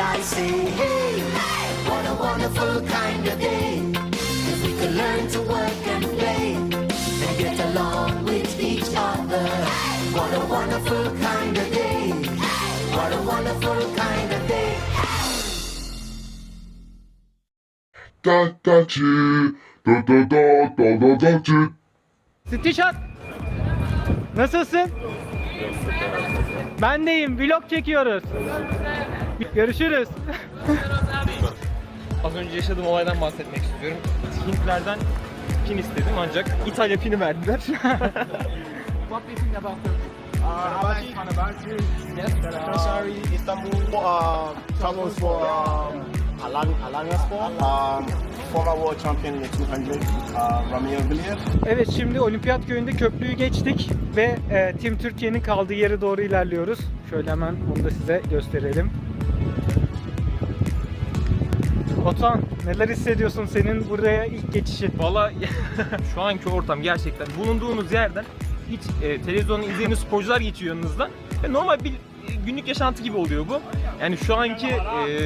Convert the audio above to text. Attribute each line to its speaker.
Speaker 1: I say, hey, what a wonderful kind of day. If we could learn to work and play and get along with each other. What a wonderful kind of day. What a wonderful kind of day.
Speaker 2: da da da da da da da da ci.
Speaker 3: Stişat. Nasılsın? Ben deyim. Vlog çekiyoruz. Görüşürüz.
Speaker 4: Az önce yaşadığım olaydan bahsetmek istiyorum. Hintlerden pin istedim ancak İtalya pini verdiler.
Speaker 5: Istanbul uh, travels for um, um, former world champion in the 200, uh, Ramiro Villiers.
Speaker 3: Evet şimdi Olimpiyat Köyü'nde köprüyü geçtik ve e, Tim Türkiye'nin kaldığı yere doğru ilerliyoruz. Şöyle hemen bunu da size gösterelim. Otan neler hissediyorsun senin buraya ilk geçişin?
Speaker 4: Valla şu anki ortam gerçekten bulunduğunuz yerden hiç e, televizyonda izlediğiniz sporcular geçiyor yanınızdan. Ve normal bir e, günlük yaşantı gibi oluyor bu. Yani şu anki e,